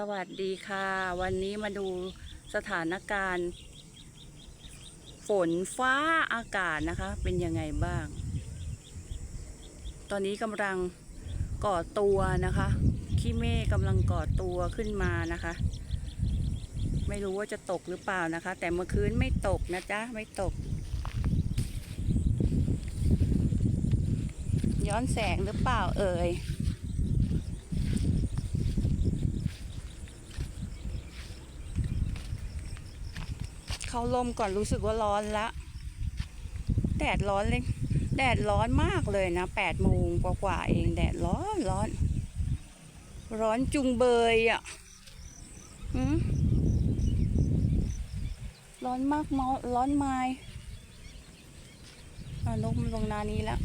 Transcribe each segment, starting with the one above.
สวัสดีค่ะ วันนี้มาดูสถานการณ์ ฝนฟ้าอากาศนะคะ เป็นยังไงบ้าง ตอนนี้กำลังก่อตัวนะคะขี้เมฆกำลังก่อตัวขึ้นมานะคะ ไม่รู้ว่าจะตกหรือเปล่านะคะ แต่เมื่อคืนไม่ตกนะจ๊ะไม่ตก ย้อนแสงหรือเปล่าเอ่ย เข้าลมก่อนรู้สึกว่าร้อนละ แดดร้อนเลย แดดร้อนมากเลยนะแปดโมงกว่าๆเองแดดร้อนร้อน ร้อนจุงเบยอะร้อนมากมอร้อนไม้อะนกมันลงนานี้แล้ว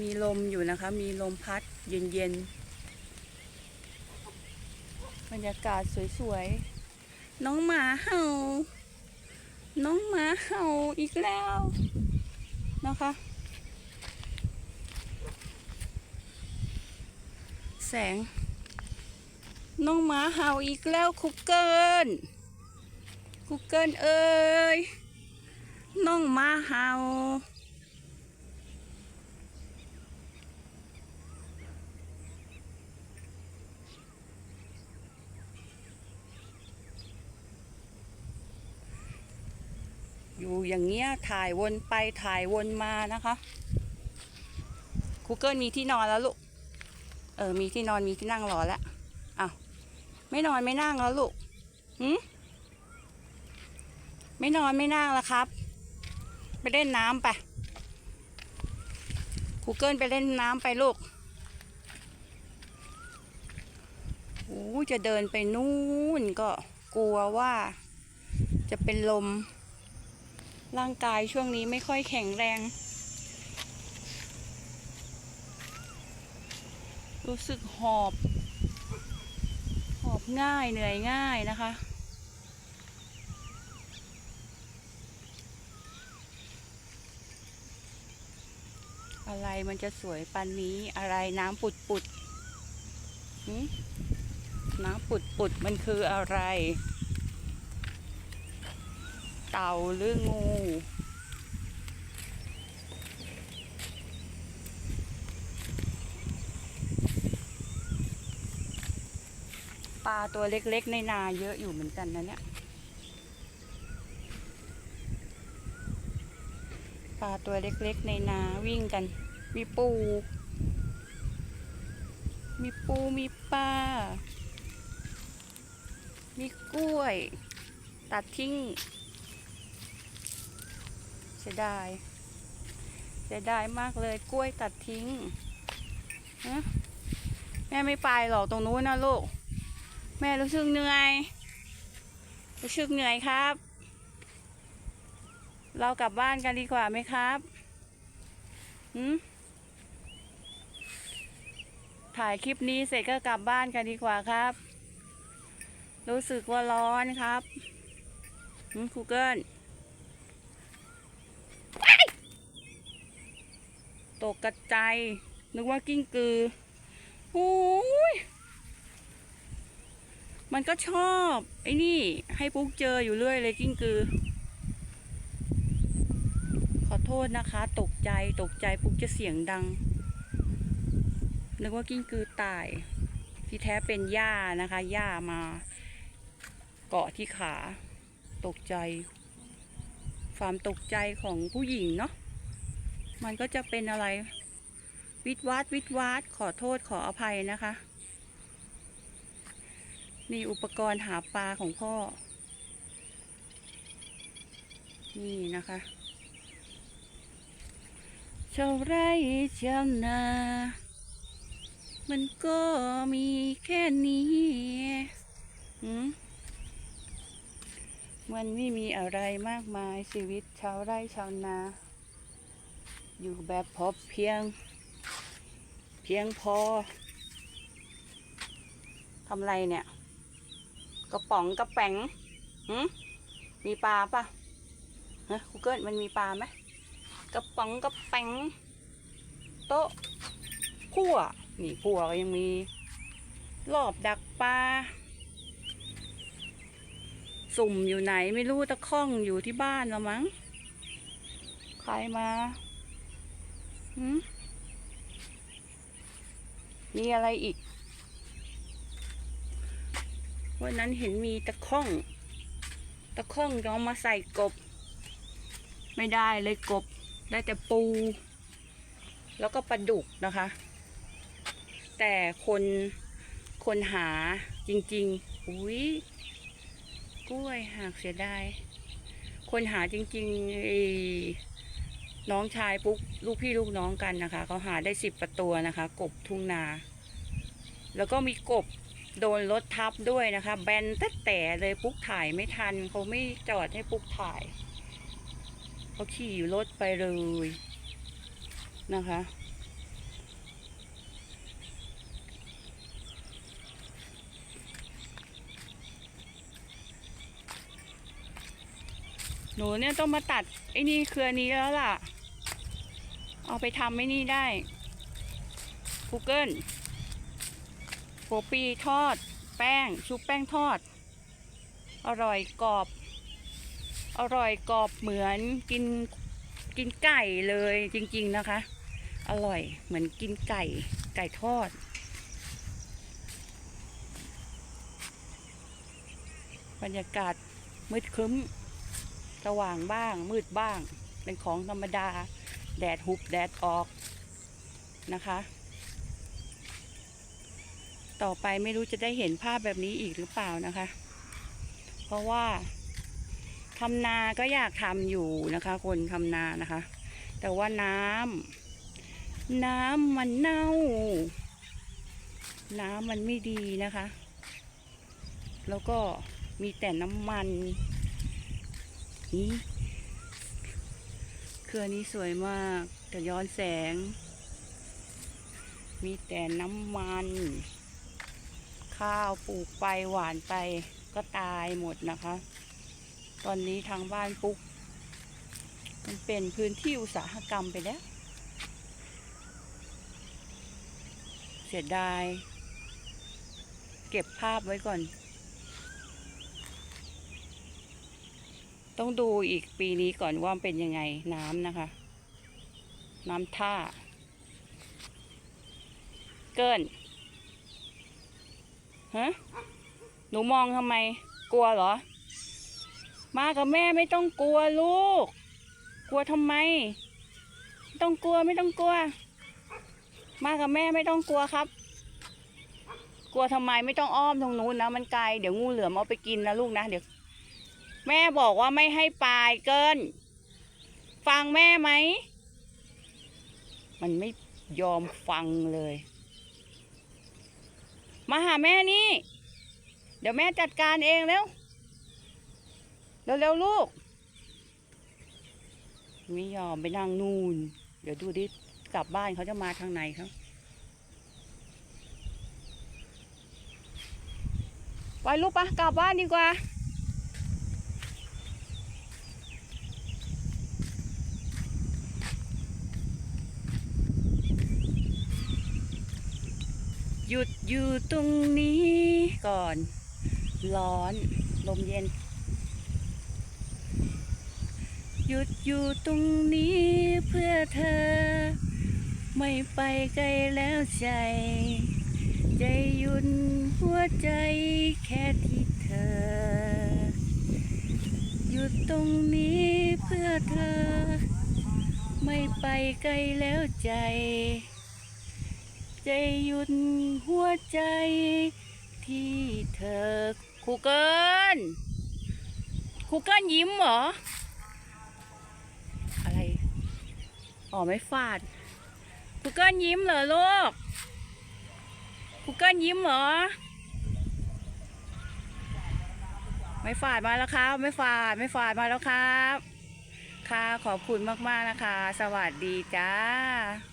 มีลมอยู่นะคะ มีลมพัดเย็นๆ รรยากาศสวยๆ น้องหมาเห่า น้องหมาเห่าอีกแล้วนะคะ แสง น้องหมาเห่าอีกแล้วคุกเกิลคุกเกิลเอ้ยน้องหมาเห่า อยู่อย่างเงี้ยถ่ายวนไปถ่ายวนมานะคะคูเกิลมีที่นอนแล้วลูก เออ มีที่นอนมีที่นั่งรอแล้วอ้าวไม่นอนไม่นั่งแล้วลูกหืมไม่นอนไม่นั่งแล้วครับ ไปเล่นน้ำไปคูเกิลไปเล่นน้ำไปลูกโอ้จะเดินไปนู่นก็กลัวว่าจะเป็นลม ร่างกายช่วงนี้ไม่ค่อยแข็งแรง รู้สึกหอบ หอบง่ายเหนื่อยง่ายนะคะ อะไรมันจะสวยปันนี้อะไรน้ำปุดปุดน้ำปุดปุดมันคืออะไร เต่าหรืองู ปลาตัวเล็กๆ ในนาเยอะอยู่เหมือนกันนะเนี่ย ปลาตัวเล็กๆ ในนาวิ่งกัน มีปู มีปูมีปลา มีกล้วย ตัดทิ้ง สียดายเสียดายมากเลยกล้วยตัดทิ้งฮะแม่ไม่ไปหรอกตรงนู้นนะลูก แม่รู้สึกเหนื่อยรู้สึกเหนื่อยครับ เรากลับบ้านกันดีกว่าไหมครับหืมถ่ายคลิปนี้เสร็จก็กลับบ้านกันดีกว่าครับ รู้สึกว่าร้อนครับหืมคูเกิล ตกกระจายนึกว่ากิ้งกือโอ้ยมันก็ชอบ ไอ้นี่ ให้ปุ๊กเจออยู่เรื่อยเลยกิ้งกือ ขอโทษนะคะ ตกใจตกใจปุ๊กจะเสียงดัง นึกว่ากิ้งกือตาย ที่แท้เป็นหญ้านะคะหญ้ามา เกาะที่ขา ตกใจ ความตกใจของผู้หญิงเนาะ มันก็จะเป็นอะไร วิดวาดวิดวาดขอโทษขออภัยนะคะ นี่อุปกรณ์หาปลาของพ่อ นี่นะคะชาวไร่ชาวนา มันก็มีแค่นี้หืมมันไม่มีอะไรมากมายชีวิตชาวไร่ชาวนา อยู่แบบพอเพียง เพียงพอทำไรเนี่ย กระป๋องกระแป๋งหืมมีปลาปะฮะกูเกิลมันมีปลาไหมกระป๋องกระแป๋งโต๊ะพั่วนี่พั่วก็ยังมีรอบดักปลาสุ่มอยู่ไหนไม่รู้ตะข้องอยู่ที่บ้านแล้วมั้ง ใครมา มีอะไรอีก วันนั้นเห็นมีตะข้อง ตะข้องจะเอามาใส่กบ ไม่ได้เลยกบ ได้แต่ปู แล้วก็ปลาดุกนะคะ แต่คนคนหาจริง ๆ อุ้ยกล้วยหากเสียดาย คนหาจริงๆไอ น้องชายปุ๊กลูกพี่ลูกน้องกันนะคะเขาหาได้สิบประตัวนะคะ กบทุ่งนา แล้วก็มีกบโดนรถทับด้วยนะคะ แบนตัดแต่เลยปุ๊กถ่ายไม่ทันเขาไม่จอดให้ปุ๊กถ่ายเขาขี่รถไปเลยนะคะ หนูเนี่ยต้องมาตัดไอ้นี่เครือนี้แล้วล่ะ เอาไปทำไอ้นี่ได้ Google โปปีทอด แป้งชุบแป้งทอด อร่อยกรอบ อร่อยกรอบเหมือนกินกินไก่เลยจริง ๆนะคะ อร่อยเหมือนกินไก่ไก่ทอดบรรยากาศมืดครึ้ม สว่างบ้าง มืดบ้าง เป็นของธรรมดา แดดหุบแดดออกนะคะ ต่อไปไม่รู้จะได้เห็นภาพแบบนี้อีกหรือเปล่านะคะ เพราะว่าทำนาก็อยากทำอยู่นะคะ คนทำนานะคะ แต่ว่าน้ำน้ำมันเน่า น้ำมันไม่ดีนะคะ แล้วก็มีแต่น้ำมัน นี่เครือนี้สวยมากแต่ย้อนแสง มีแต่น้ำมัน ข้าวปลูกไปหวานไปก็ตายหมดนะคะ ตอนนี้ทางบ้านปุ๊ก มันเป็นพื้นที่อุตสาหกรรมไปแล้ว เสียดาย เก็บภาพไว้ก่อน ต้องดูอีกปีนี้ก่อนว่ามันเป็นยังไงน้ำนะคะ น้ำท่า เกินฮะหนูมองทำไม กลัวเหรอ มากับแม่ไม่ต้องกลัวลูก กลัวทำไมไม่ต้องกลัวไม่ต้องกลัว มากับแม่ไม่ต้องกลัวครับ กลัวทำไมไม่ต้องอ้อมตรงนู้นนะมันไกลเดี๋ยวงูเหลือมเอาไปกินนะลูกนะเดี๋ยว แม่บอกว่าไม่ให้ปลายเกิน ฟังแม่ไหม มันไม่ยอมฟังเลย มาหาแม่นี่ เดี๋ยวแม่จัดการเองเร็ว เร็วๆลูก ไม่ยอมไปนั่งนู่น เดี๋ยวดูดิ กลับบ้านเขาจะมาทางไหนครับไปลูกปะกลับบ้านดีกว่า หยุดอยู่ตรงนี้ก่อน ร้อน ลมเย็น หยุดอยู่ตรงนี้เพื่อเธอ ไม่ไปไกลแล้วใจ ใจหยุดหัวใจแค่ที่เธอ หยุดตรงนี้เพื่อเธอ ไม่ไปไกลแล้วใจ ใจหยุดหัวใจ ที่เธอครูเกิลครูเกิลยิ้มเหรอ อะไร อ๋อไม่ฟาดครูเกิลยิ้มเหรอลูกครูเกิลยิ้มเหรอ ไม่ฟาดมาแล้วครับ ไม่ฟาดไม่ฟาดมาแล้วครับ ค่ะขอบคุณมากๆนะคะ สวัสดีจ้า